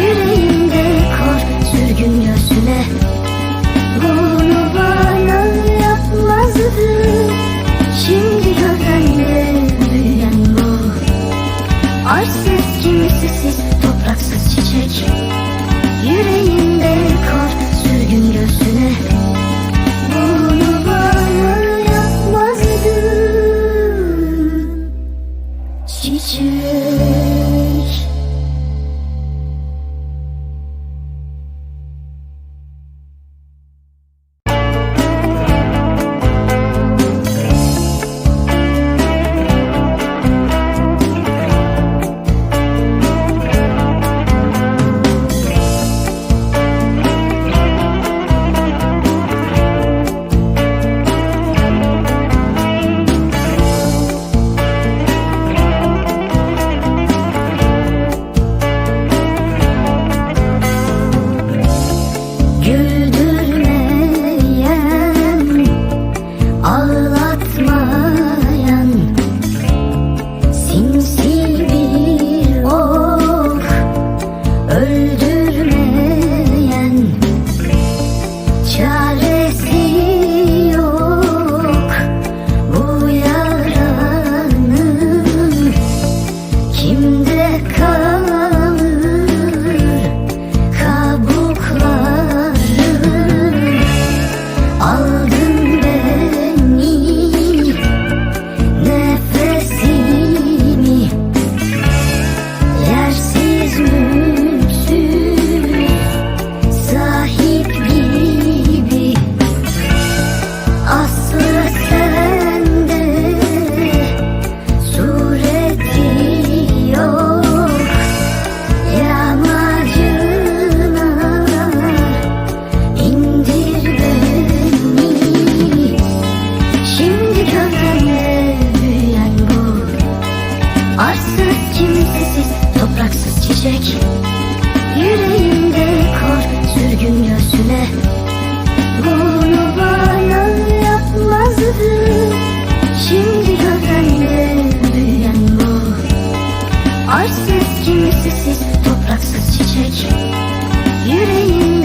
yüreğimde kor sürgün göğsüne Bunu bana yapmazdı. Şimdi gövdemde büyüyen bu. Arsız kimsesiz topraksız çiçek. haksız çiçek yüreğim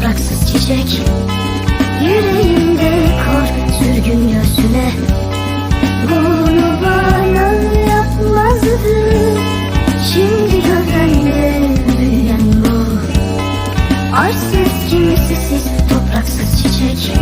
Yapraksız çiçek Yüreğimde kor sürgün göğsüne. Bunu bana yapmazdı. Şimdi gövdemde büyüyen bu. Arsız kimsesiz topraksız çiçek.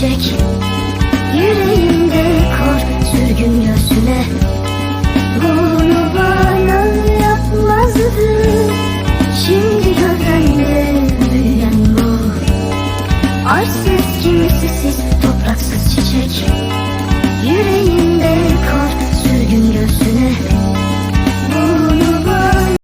Topraksız